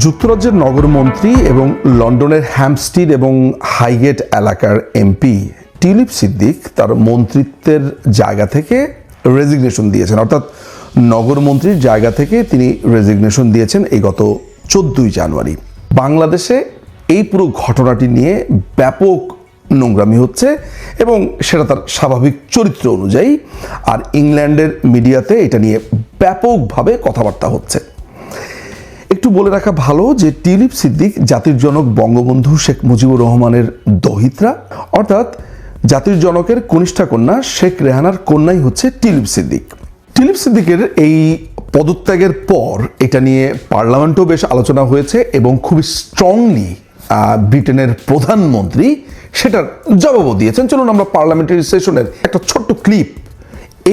যুক্তরাজ্যের নগরমন্ত্রী এবং লন্ডনের হ্যামস্টিড এবং হাইগেট এলাকার এমপি টিউলিপ সিদ্দিক তার মন্ত্রিত্বের জায়গা থেকে রেজিগনেশন দিয়েছেন। অর্থাৎ নগরমন্ত্রীর জায়গা থেকে তিনি রেজিগনেশন দিয়েছেন এই গত চোদ্দই জানুয়ারি। বাংলাদেশে এই পুরো ঘটনাটি নিয়ে ব্যাপক নোংরামি হচ্ছে এবং সেটা তার স্বাভাবিক চরিত্র অনুযায়ী, আর ইংল্যান্ডের মিডিয়াতে এটা নিয়ে ব্যাপকভাবে কথাবার্তা হচ্ছে। একটু বলে রাখা ভালো যে টিউলিপ সিদ্দিক, জাতির জনক বঙ্গবন্ধু শেখ মুজিবুর রহমানের দহিত্রা, অর্থাৎ জাতির জনকের কনিষ্ঠা কন্যা শেখ রেহানার কন্যাই হচ্ছে টিউলিপ সিদ্দিক। টিউলিপ সিদ্দিকের এই পদত্যাগের পর এটা নিয়ে পার্লামেন্টও বেশ আলোচনা হয়েছে এবং খুবই স্ট্রংলি ব্রিটেনের প্রধানমন্ত্রী সেটার জবাবও দিয়েছেন। চলুন আমরা পার্লামেন্টারি সেশনের একটা ছোট্ট ক্লিপ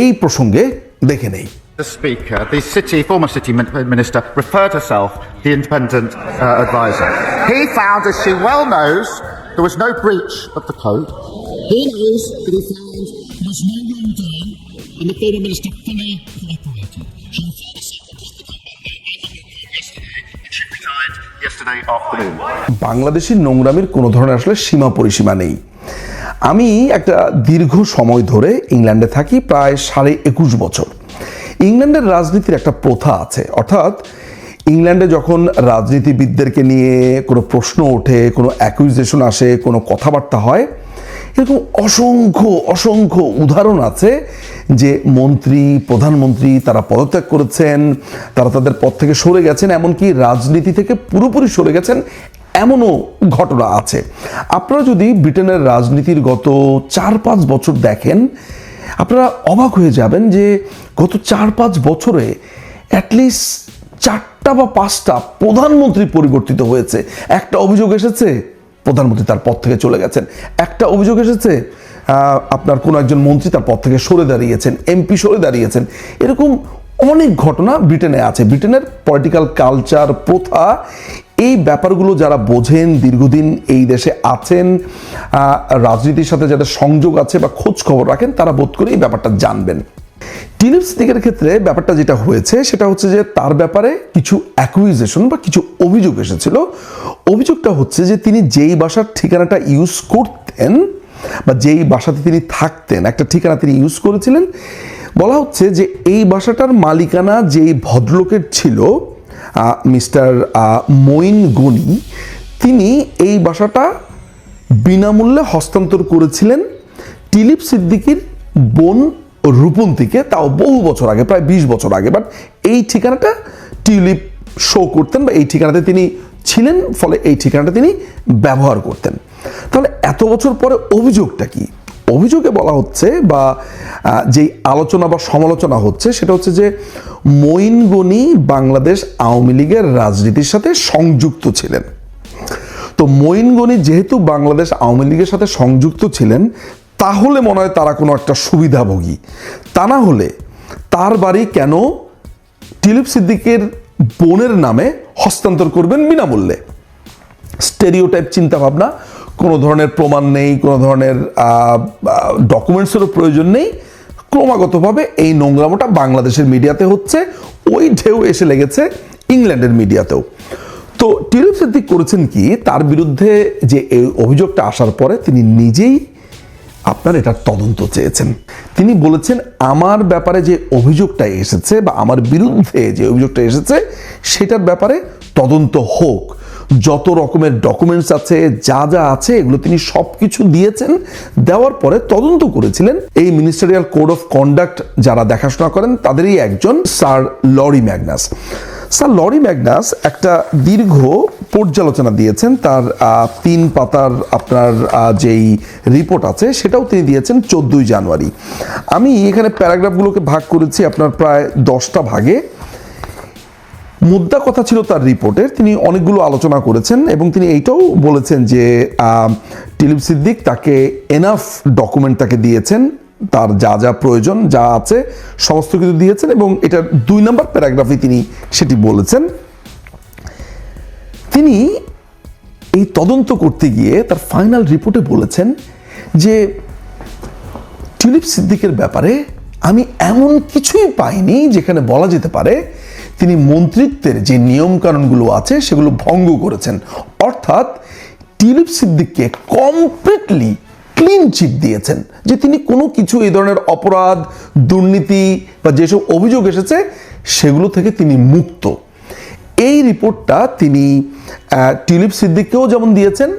এই প্রসঙ্গে দেখে নেই। The Speaker, the city, former city minister, referred herself the independent uh, advisor. He found, as she well knows, there was no breach of the code. He knows that he found there was no wrongdoing and the former minister fully cooperated. She referred. বাংলাদেশের নোংরামির কোনো ধরনের আসলে সীমা পরিসীমা নেই আমি একটা দীর্ঘ সময় ধরে ইংল্যান্ডে থাকি প্রায় সাড়ে একুশ বছর ইংল্যান্ডের রাজনীতির একটা প্রথা আছে। অর্থাৎ ইংল্যান্ডে যখন রাজনীতিবিদদেরকে নিয়ে কোনো প্রশ্ন ওঠে, কোনো অ্যাকুইজেশন আসে, কোনো কথাবার্তা হয়, এরকম অসংখ্য অসংখ্য উদাহরণ আছে যে মন্ত্রী, প্রধানমন্ত্রী তারা পদত্যাগ করেছেন, তারা তাদের পদ থেকে সরে গেছেন, এমনকি রাজনীতি থেকে পুরোপুরি সরে গেছেন, এমনও ঘটনা আছে। আপনারা যদি ব্রিটেনের রাজনীতির গত চার পাঁচ বছর দেখেন আপনারা অবাক হয়ে যাবেন যে গত চার পাঁচ বছরে অ্যাটলিস্ট চারটা বা পাঁচটা প্রধানমন্ত্রী পরিবর্তিত হয়েছে। একটা অভিযোগ এসেছে, প্রধানমন্ত্রী তার পদ থেকে চলে গেছেন। একটা অভিযোগ এসেছে আপনার কোনো একজন মন্ত্রী তার পদ থেকে সরে দাঁড়িয়েছেন, এমপি সরে দাঁড়িয়েছেন। এরকম অনেক ঘটনা ব্রিটেনে আছে। ব্রিটেনের পলিটিক্যাল কালচার প্রথা এই ব্যাপারগুলো যারা বোঝেন, দীর্ঘদিন এই দেশে আছেন রাজনীতির সাথে যাদের সংযোগ আছে বা খোঁজ খবর রাখেন, তারা বোধ করে এই ব্যাপারটা জানবেন। টিলিপ স্টিকের ক্ষেত্রে ব্যাপারটা যেটা হয়েছে, সেটা হচ্ছে যে তার ব্যাপারে কিছু অ্যাকুইজেশন বা কিছু অভিযোগ এসেছিল। অভিযোগটা হচ্ছে যে তিনি যেই বাসার ঠিকানাটা ইউজ করতেন বা যেই বাসাতে তিনি থাকতেন, একটা ঠিকানা তিনি ইউজ করেছিলেন, বলা হচ্ছে যে এই বাসাটার মালিকানা যেই ভদ্রলোকের ছিল মিস্টার মঈন গনি, তিনি এই বাসাটা বিনামূল্যে হস্তান্তর করেছিলেন টিলিপ সিদ্দিকির বোন রূপন্তীকে, তাও বহু বছর আগে, প্রায় বিশ বছর আগে। বাট এই ঠিকানাটা টিউলিপ শো করতেন বা এই ঠিকানাতে তিনি ছিলেন, ফলে এই ঠিকানাটা তিনি ব্যবহার করতেন। তাহলে এত বছর পরে অভিযোগটা কি? অভিযোগে বলা হচ্ছে বা যেই আলোচনা বা সমালোচনা হচ্ছে, সেটা হচ্ছে যে মঈন বাংলাদেশ আওয়ামী লীগের রাজনীতির সাথে সংযুক্ত ছিলেন। তো মঈন যেহেতু বাংলাদেশ আওয়ামী লীগের সাথে সংযুক্ত ছিলেন, তাহলে মনে হয় তারা কোনো একটা সুবিধাভোগী। তা না হলে তার বাড়ি কেন টিলিপ সিদ্দিকের বোনের নামে হস্তান্তর করবেন বিনামূল্যে? স্টেরিওটাইপ চিন্তা ভাবনা কোনো ধরনের প্রমাণ নেই, কোনো ধরনের ডকুমেন্টসেরও প্রয়োজন নেই। ক্রমাগতভাবে এই নোংরামোটা বাংলাদেশের মিডিয়াতে হচ্ছে, ওই ঢেউ এসে লেগেছে ইংল্যান্ডের মিডিয়াতেও। তো টিলিপ সিদ্দিক করেছেন কি, তার বিরুদ্ধে যে এই অভিযোগটা আসার পরে তিনি নিজেই আপনার এটার তদন্ত চেয়েছেন। তিনি বলেছেন, আমার ব্যাপারে যে অভিযোগটা এসেছে বা আমার বিরুদ্ধে যে অভিযোগটা এসেছে, সেটার ব্যাপারে তদন্ত হোক। যত রকমের ডকুমেন্টস আছে, যা যা আছে, এগুলো তিনি সব কিছু দিয়েছেন। দেওয়ার পরে তদন্ত করেছিলেন। এই মিনিস্টারিয়াল কোড অফ কন্ডাক্ট যারা দেখাশোনা করেন, তাদেরই একজন sir Laurie Magnus. Sir Laurie Magnus একটা দীর্ঘ পর্যালোচনা দিয়েছেন। তার তিন পাতার আপনার যেই রিপোর্ট আছে, সেটাও তিনি দিয়েছেন চোদ্দোই জানুয়ারি। আমি এখানে প্যারাগ্রাফগুলোকে ভাগ করেছি আপনার প্রায় দশটা ভাগে। মুদ্রা কথা ছিল তার রিপোর্টের। তিনি অনেকগুলো আলোচনা করেছেন এবং তিনি এইটাও বলেছেন যে টিলিপ সিদ্দিক তাকে এনাফ ডকুমেন্ট তাকে দিয়েছেন। তার যা যা প্রয়োজন যা আছে সমস্ত কিছু দিয়েছেন এবং এটার দুই নম্বর প্যারাগ্রাফে তিনি সেটি বলেছেন। তিনি এই তদন্ত করতে গিয়ে তার ফাইনাল রিপোর্টে বলেছেন যে, টিলিপ সিদ্দিকের ব্যাপারে আমি এমন কিছুই পাইনি যেখানে বলা যেতে পারে তিনি মন্ত্রিত্বের যে নিয়মকানুনগুলো আছে সেগুলো ভঙ্গ করেছেন। অর্থাৎ টিলিপ সিদ্দিককে কমপ্লিটলি ক্লিন চিট দিয়েছেন যে তিনি কোনো কিছু এই ধরনের অপরাধ, দুর্নীতি বা যেসব অভিযোগ এসেছে সেগুলো থেকে তিনি মুক্ত। এই রিপোর্টটা তিনি টিলিপ সিদ্দিককেও যেমন দিয়েছেন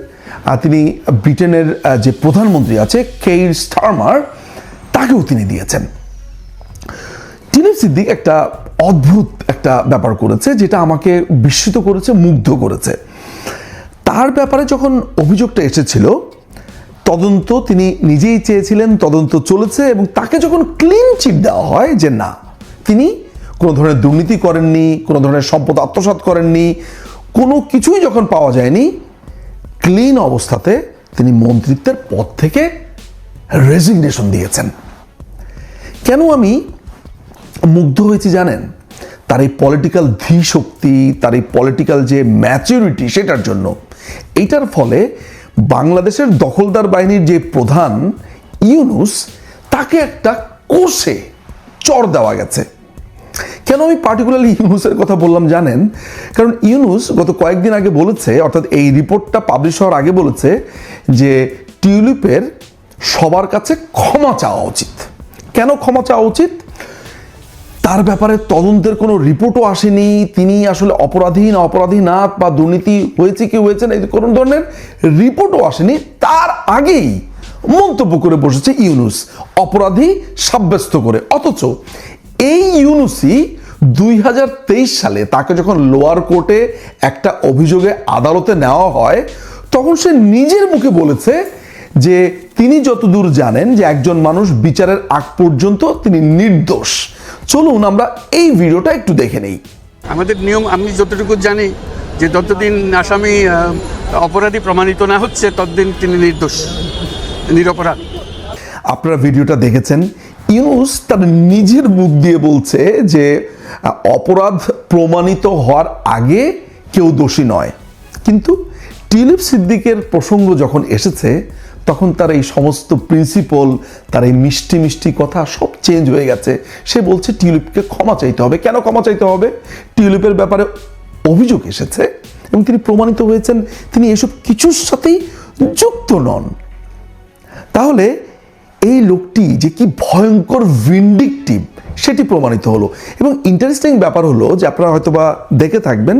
তিনি ব্রিটেনের যে প্রধানমন্ত্রী আছে, কেইর স্টারমার, তাকেও তিনি দিয়েছেন। টিউলিপ সিদ্দিক একটা অদ্ভুত একটা ব্যাপার করেছে, যেটা আমাকে বিস্মিত করেছে, মুগ্ধ করেছে। তার ব্যাপারে যখন অভিযোগটা এসেছিল, তদন্ত তিনি নিজেই চেয়েছিলেন, তদন্ত চলেছে এবং তাকে যখন ক্লিন চিট দেওয়া হয় যে না, তিনি কোনো ধরনের দুর্নীতি করেননি, কোনো ধরনের সম্পদ আত্মসাৎ করেননি, কোনো কিছুই যখন পাওয়া যায়নি ক্লিন অবস্থাতে তিনি মন্ত্রিত্বের পদ থেকে রেজিগনেশন দিয়েছেন। কেন আমি মুগ্ধ হয়েছি জানেন? তার এই পলিটিক্যাল ধী শক্তি তার এই পলিটিক্যাল যে ম্যাচুরিটি সেটার জন্য। এইটার ফলে বাংলাদেশের দখলদার বাহিনীর যে প্রধান ইউনুস, তাকে একটা কোষে চর দেওয়া গেছে। কেন আমি পার্টিকুলারলি ইউনুসের কথা বললাম জানেন? কারণ ইউনুস গত কয়েকদিন আগে বলেছে, অর্থাৎ এই রিপোর্টটা পাবলিশ হওয়ার আগে বলেছে যে টিউলিপের সবার কাছে ক্ষমা চাওয়া উচিত। কেন ক্ষমা চাওয়া উচিত? তার ব্যাপারে তদন্তের কোনো রিপোর্টও আসেনি। তিনি আসলে অপরাধী না অপরাধী না বা দুর্নীতি হয়েছে কি হয়েছে না, এই কোনো ধরনের রিপোর্টও আসেনি। তার আগেই মন্তব্য করে বসেছে ইউনুস। অপরাধী সাব্যস্ত করে। অথচ এই ইউনুসই দুই হাজার তেইশ সালে তাকে যখন লোয়ার কোর্টে একটা অভিযোগে আদালতে নেওয়া হয়, তখন সে নিজের মুখে বলেছে যে তিনি যতদূর জানেন যে একজন মানুষ বিচারের আগ পর্যন্ত তিনি নির্দোষ। চলুন আমরা এই ভিডিওটা একটু দেখে নেই। আমাদের নিয়ম আমি যতটুকু জানি যে যতদিন আসামি অপরাধী প্রমাণিত না হচ্ছে ততদিন তিনি নির্দোষ নিরপরাধ। আপনারা ভিডিওটা দেখেছেন ইউনুস তার নিজের মুখ দিয়ে বলছে যে অপরাধ প্রমাণিত হওয়ার আগে কেউ দোষী নয়। কিন্তু টিলিপ সিদ্দিকের প্রসঙ্গ যখন এসেছে তখন তার এই সমস্ত প্রিন্সিপল তার এই মিষ্টি মিষ্টি কথা সব চেঞ্জ হয়ে গেছে। সে বলছে, টিউলিপকে ক্ষমা চাইতে হবে। কেন ক্ষমা চাইতে হবে? টিউলিপের ব্যাপারে অভিযোগ এসেছে এবং তিনি প্রমাণিত হয়েছেন, তিনি এসব কিছুর সাথেই যুক্ত নন। তাহলে এই লোকটি যে কি ভয়ঙ্কর ভিন্ডিকটিভ সেটি প্রমাণিত হলো। এবং ইন্টারেস্টিং ব্যাপার হলো যে আপনারা হয়তোবা দেখে থাকবেন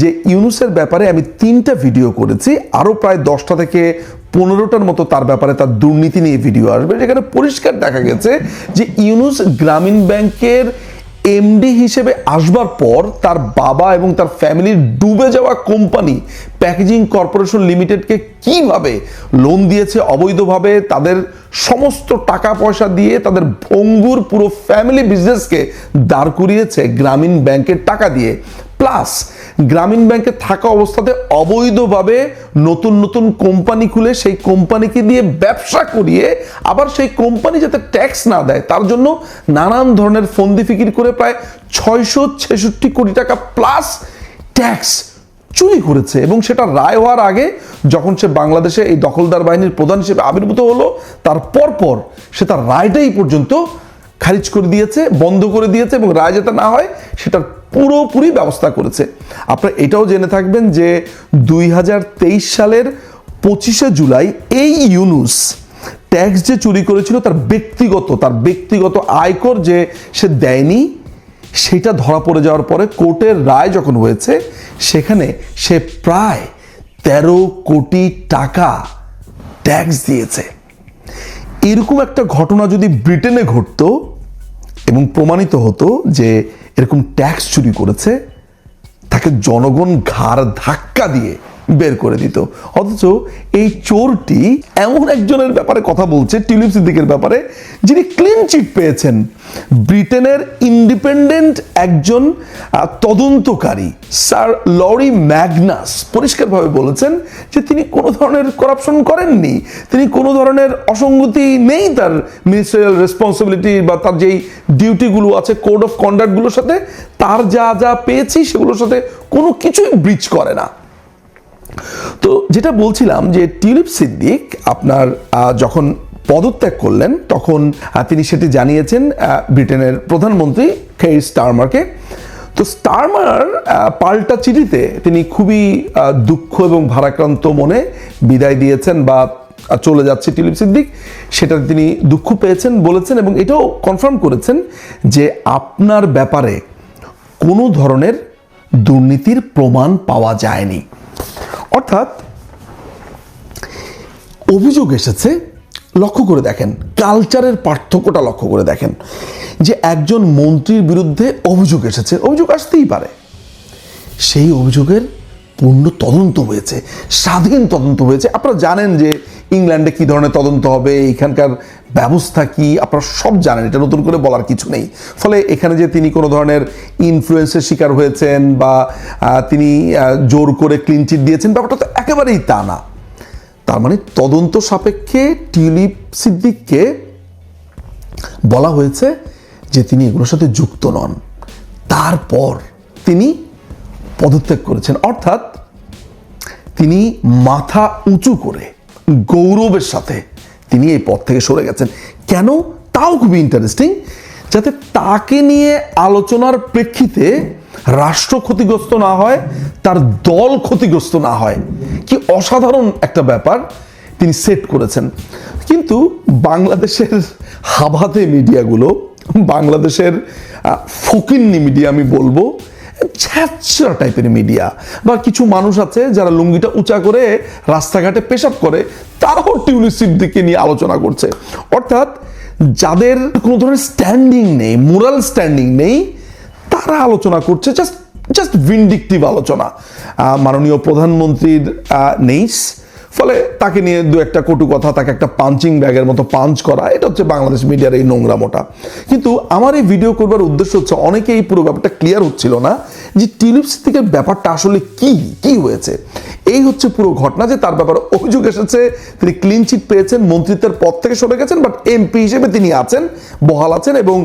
যে ইউনুসের ব্যাপারে আমি তিনটা ভিডিও করেছি, আরও প্রায় দশটা থেকে পনেরোটার মতো তার ব্যাপারে তার দুর্নীতি নিয়ে ভিডিও আসবে, যেখানে পরিষ্কার দেখা গেছে যে ইউনুস গ্রামীণ ব্যাংকের এমডি হিসেবে আসবার পর তার বাবা এবং তার ফ্যামিলির ডুবে যাওয়া কোম্পানি প্যাকেজিং কর্পোরেশন লিমিটেডকে কীভাবে লোন দিয়েছে অবৈধভাবে তাদের সমস্ত টাকা পয়সা দিয়ে তাদের ভঙ্গুর পুরো ফ্যামিলি বিজনেসকে দাঁড় করিয়েছে গ্রামীণ ব্যাংকের টাকা দিয়ে। প্লাস গ্রামীণ ব্যাংকে থাকা অবস্থাতে অবৈধভাবে নতুন নতুন কোম্পানি খুলে সেই কোম্পানিকে দিয়ে ব্যবসা করিয়ে আবার সেই কোম্পানি যাতে ট্যাক্স না দেয়, তার জন্য নানান ধরনের ফন্দি ফিকির করে প্রায় ছয়শো ছেষট্টি কোটি টাকা প্লাস ট্যাক্স চুরি করেছে এবং সেটা রায় হওয়ার আগে যখন সে বাংলাদেশে এই দখলদার বাহিনীর প্রধান হিসেবে আবির্ভূত হলো, তার পরপর সে তার রায়টাই পর্যন্ত খারিজ করে দিয়েছে, বন্ধ করে দিয়েছে এবং রায় যাতে না হয়, সেটার পুরোপুরি ব্যবস্থা করেছে। আপনারা এটাও জেনে থাকবেন যে দুই হাজার তেইশ সালের পঁচিশে জুলাই এই ইউনুস ট্যাক্স যে চুরি করেছিল, তার ব্যক্তিগত তার ব্যক্তিগত আয়কর যে সে দেয়নি সেটা ধরা পড়ে যাওয়ার পরে কোর্টের রায় যখন হয়েছে, সেখানে সে প্রায় তেরো কোটি টাকা ট্যাক্স দিয়েছে। এরকম একটা ঘটনা যদি ব্রিটেনে ঘটতো এবং প্রমাণিত হতো যে এরকম ট্যাক্স চুরি করেছে, তাকে জনগণ ঘাড় ধাক্কা দিয়ে বের করে দিত। অথচ এই চোরটি এমন একজনের ব্যাপারে কথা বলছে, টিউলিপ সিদ্দিকের ব্যাপারে, যিনি ক্লিন চিট পেয়েছেন। ব্রিটেনের ইন্ডিপেন্ডেন্ট একজন তদন্তকারী, স্যার লরি ম্যাগনাস পরিষ্কারভাবে বলেছেন যে তিনি কোনো ধরনের করাপশন করেননি। তিনি কোনো ধরনের অসঙ্গতি নেই তার মিনিস্ট্রিয়াল রেসপন্সিবিলিটি বা তার যেই ডিউটিগুলো আছে কোড অফ কন্ডাক্টগুলোর সাথে। তার যা যা পেয়েছি সেগুলোর সাথে কোনো কিছুই ব্রিচ করে না। তো যেটা বলছিলাম যে টিউলিপ সিদ্দিক আপনার যখন পদত্যাগ করলেন, তখন তিনি সেটি জানিয়েছেন ব্রিটেনের প্রধানমন্ত্রী খেই স্টারমারকে। তো স্টারমার পাল্টা চিঠিতে তিনি খুবই দুঃখ এবং ভারাক্রান্ত মনে বিদায় দিয়েছেন বা চলে যাচ্ছে টিলিপ সিদ্দিক। সেটাতে তিনি দুঃখ পেয়েছেন, বলেছেন এবং এটাও কনফার্ম করেছেন যে আপনার ব্যাপারে কোনো ধরনের দুর্নীতির প্রমাণ পাওয়া যায়নি। অর্থাৎ অভিযোগ এসেছে, লক্ষ্য করে দেখেন কালচারের পার্থক্যটা লক্ষ্য করে দেখেন, যে একজন মন্ত্রীর বিরুদ্ধে অভিযোগ এসেছে, অভিযোগ আসতেই পারে। সেই অভিযোগের পূর্ণ তদন্ত হয়েছে, স্বাধীন তদন্ত হয়েছে। আপনারা জানেন যে ইংল্যান্ডে কি ধরনের তদন্ত হবে এখানকার ব্যবস্থা কি, আপনারা সব জানেন, এটা নতুন করে বলার কিছু নেই। ফলে এখানে যে তিনি কোনো ধরনের ইনফ্লুয়েন্সের শিকার হয়েছেন বা তিনি জোর করে ক্লিনচিট দিয়েছেন, ব্যাপারটা তো একেবারেই তা না। তার মানে তদন্ত সাপেক্ষে টিউলিপ সিদ্দিককে বলা হয়েছে যে তিনি এগুলোর সাথে যুক্ত নন। তারপর তিনি পদত্যাগ করেছেন। অর্থাৎ তিনি মাথা উঁচু করে গৌরবের সাথে তিনি এই পদ থেকে সরে গেছেন। কেন? তাও খুবই ইন্টারেস্টিং যাতে তাকে নিয়ে আলোচনার প্রেক্ষিতে রাষ্ট্র ক্ষতিগ্রস্ত না হয়, তার দল ক্ষতিগ্রস্ত না হয়। কি অসাধারণ একটা ব্যাপার তিনি সেট করেছেন। কিন্তু বাংলাদেশের হাবাতে মিডিয়াগুলো, বাংলাদেশের ফকিন্নি মিডিয়া আমি বলব ছ্যাঁচড়া টাইপের মিডিয়া বা কিছু মানুষ আছে যারা লুঙ্গিটা উঁচা করে রাস্তাঘাটে পেশাব করে, তারাও টিউলিপ সিদ্দিককে নিয়ে আলোচনা করছে। অর্থাৎ যাদের কোনো ধরনের স্ট্যান্ডিং নেই মোরাল স্ট্যান্ডিং নেই, তারা আলোচনা করছে জাস্ট জাস্ট ভিন্ডিকটিভ আলোচনা। মাননীয় প্রধানমন্ত্রীর নেইস ফলে তাকে নিয়ে দু একটা কটু কথা, তাকে একটা পাঞ্চিং ব্যাগের মতো পাঞ্চ করা, এটা হচ্ছে বাংলাদেশ মিডিয়ার এই নোংরামোটা কিন্তু আমার এই ভিডিও করবার উদ্দেশ্য হচ্ছে অনেকে এই পুরো ব্যাপারটা ক্লিয়ার হচ্ছিল না যে টিলিপ সিদ্দিকের ব্যাপারটা আসলে কি কি হয়েছে? এই হচ্ছে পুরো ঘটনা যে তার ব্যাপারে অভিযোগ এসেছে, তিনি ক্লিন চিট পেয়েছেন, মন্ত্রিত্বের পদ থেকে সরে গেছেন বাট এমপি হিসেবে তিনি আছেন, বহাল আছেন এবং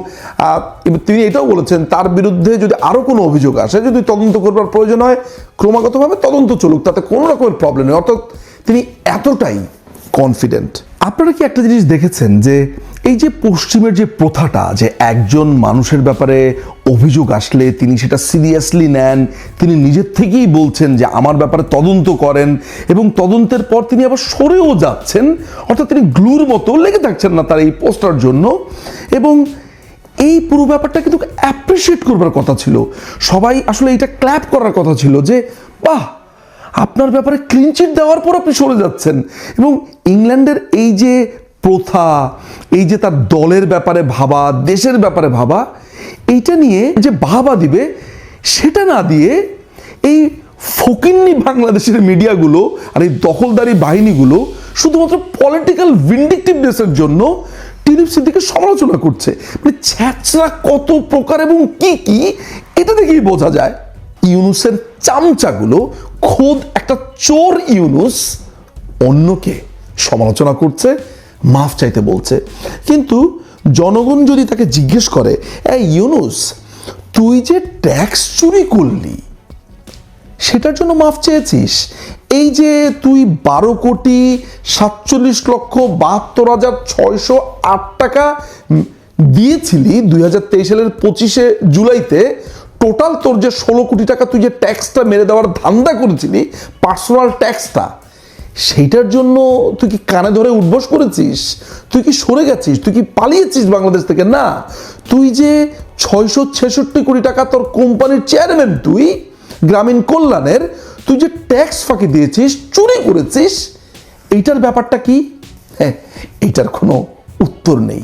তিনি এটাও বলেছেন, তার বিরুদ্ধে যদি আরও কোনো অভিযোগ আসে, যদি তদন্ত করবার প্রয়োজন হয়, ক্রমাগতভাবে তদন্ত চলুক, তাতে কোনো রকমের প্রবলেম নেই। অর্থাৎ তিনি এতটাই কনফিডেন্ট আপনারা কি একটা জিনিস দেখেছেন যে এই যে পশ্চিমের যে প্রথাটা, যে একজন মানুষের ব্যাপারে অভিযোগ আসলে, তিনি সেটা সিরিয়াসলি নেন, তিনি নিজের থেকেই বলছেন যে আমার ব্যাপারে তদন্ত করেন এবং তদন্তের পর তিনি আবার সরেও যাচ্ছেন, অর্থাৎ তিনি গ্লুর মতো লেগে থাকছেন না তার এই পোস্টার জন্য এবং এই পুরো ব্যাপারটা কিন্তু অ্যাপ্রিসিয়েট করবার কথা ছিল। সবাই আসলে এটা ক্ল্যাপ করার কথা ছিল যে, বাহ! আপনার ব্যাপারে ক্লিনচিট দেওয়ার পর আপনি সরে যাচ্ছেন। এবং ইংল্যান্ডের এই যে প্রথা, এই যে তার দলের ব্যাপারে ভাবা, দেশের ব্যাপারে ভাবা, এইটা নিয়ে যে বাহাবা দিবে, সেটা না দিয়ে এই ফকিন্নি বাংলাদেশের মিডিয়াগুলো আর এই দখলদারি বাহিনীগুলো শুধুমাত্র পলিটিক্যাল ভিন্ডিকটিভনেসের জন্য টিলিপ সিদ্দিকের সমালোচনা করছে। মানে ছ্যাচরা কত প্রকার এবং কি কি, এটা দেখেই বোঝা যায়। ইউনুসের চামচাগুলো খোদ একটা চোর ইউনুস অন্যকে সমালোচনা করছে, মাফ চাইতে বলছে। কিন্তু জনগণ যদি তাকে জিজ্ঞেস করে, এই ইউনুস, তুই যে ট্যাক্স চুরি করলি, সেটার জন্য মাফ চেয়েছিস? এই যে তুই বারো কোটি সাতচল্লিশ লক্ষ বাহাত্তর হাজার ছয়শো আট টাকা দিয়েছিলি দুই হাজার তেইশ সালের পঁচিশে জুলাইতে টোটাল তোর যে ষোলো কোটি টাকা তুই যে ট্যাক্সটা মেরে দেওয়ার ধান্দা করেছিলি পার্সোনাল ট্যাক্সটা সেইটার জন্য তুই কি কানে ধরে উদ্বোস করেছিস? তুই কি সরে গেছিস? তুই কি পালিয়েছিস বাংলাদেশ থেকে? না। তুই যে ছয়শো ছেষট্টি কোটি টাকা তোর কোম্পানির চেয়ারম্যান তুই, গ্রামীণ কল্যাণের, তুই যে ট্যাক্স ফাঁকি দিয়েছিস, চুরি করেছিস, এইটার ব্যাপারটা কি? হ্যাঁ এইটার কোনো উত্তর নেই।